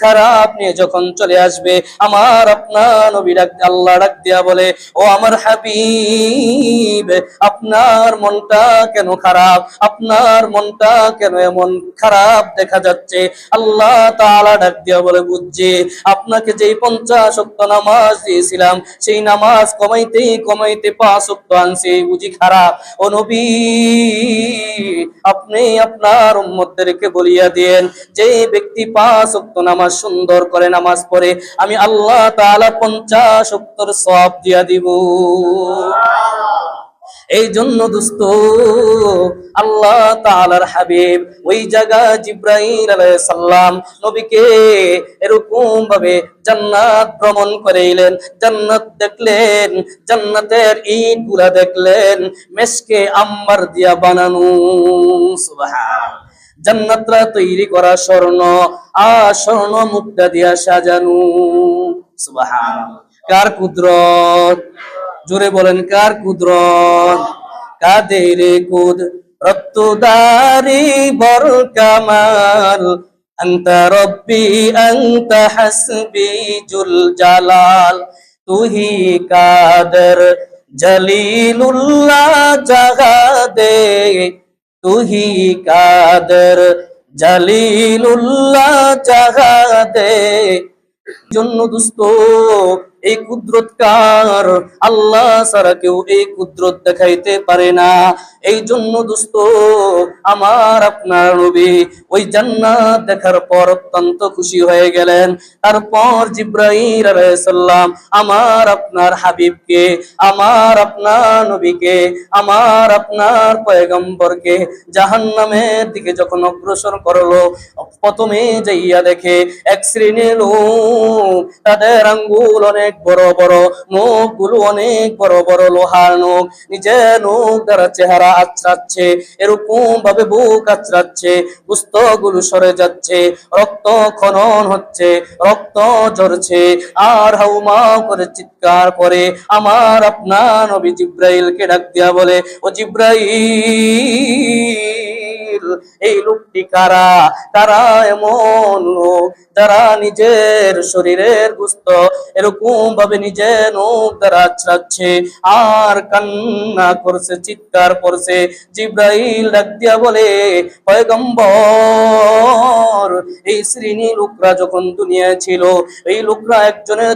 খারাপ নিয়ে যখন চলে আসবে, আমার আপনার নবী ডাক, আল্লাহ ডাক দিয়া বলে, ও আমার হাবিব, আপনার মনটা কেন খারাপ? আপনার মনটা কেন এমন খারাপ দেখা যাচ্ছে? আল্লাহ তাআলা ডাক দিয়া বলে, বুঝছি আপনাকে যেই পঞ্চাশ ওয়াক্ত নামাজ দিয়েছিলাম, সেই নামাজ কমাইতে কমাইতে পাঁচ ওয়াক্ত আনছি, বুঝি খারাপ? ও নবী, আপনি আপনার উম্মতদেরকে বলিয়া দিয়েন যে ব্যক্তি পাঁচ ওয়াক্ত নামাজ সুন্দর করে নামাজ পড়ে, আমি আল্লাহ তাআলা পঞ্চাশ ওয়াক্তর সব দিয়া দিব। এই জন্য দোস্ত, আল্লাহ তালার হাবিব ওই জায়গা আলাইহিস সালাম নবীকে এরকম ভাবে জান্নাত ভ্রমণ করাইলেন। জান্নাত দেখলেন, জান্নাতের ইটগুলা দেখলেন, মেসকে আম্বার দিয়া বানানো, সুবহান। জান্নাতরা তৈরি করা স্বর্ণ, আর স্বর্ণ মুক্তা দিয়া সাজানো, সুবহান। কার কুদরত? জোরে বলেন, কার কুদরত? কাদের কুদ? রক্তদারি বর কামাল। আন্তা রব্বি, আন্তা হাসবি জুল জালাল। তুহি কাদের? জলিলুল্লাহ জাগাদে। তুহি কাদের? জলিলুল্লাহ জাগাদে। জন্য দুস্ত এই কুদরত কার আল্লাহ ছাড়া কেউ এই কুদরত দেখাইতে পারে না। এই জন্য দুস্ত, আমার আপনার নবী ওই জান্নাত দেখার পর অত্যন্ত খুশি হয়ে গেলেন। তারপর জিব্রাহিম আলাইসাল্লাম আমার আপনার হাবিবকে, আমার আপনার নবীকে, আমার আপনার পয়গম্বরকে জাহান্নামের দিকে যখন অগ্রসর করল, প্রথমে যাইয়া দেখে এক শ্রেণির লোক তাদের আঙ্গুল অনেক বড় বড় নখগুলো অনেক বড় বড় লোহার নখ নিজের নখ দ্বারা চেহারা আচড়াচ্ছে এরকম ভাবে বুক আচড়াচ্ছে পুস্তকগুলো সরে যাচ্ছে, রক্ত খনন হচ্ছে, রক্ত ঝরছে। আর হাউ হাউমা করে চিৎকার করে, আমার আপনার নবী জিব্রাইলকে ডাক দিয়া বলে, ও জিব্রাইল! এই লোকটি কারা? তারা এমন লোক, যারা নিজের শরীরের গুস্ত এরকম ভাবে নিজে নখ দ্বারা আছড়াচ্ছে, আর কান্না করছে, চিৎকার করছে। জিব্রাইল ডাক দিয়া বলে, পয়গম্বর, এই শ্রেণি লোকরা যখন দুনিয়ায় ছিল, এই লোকরা একজনের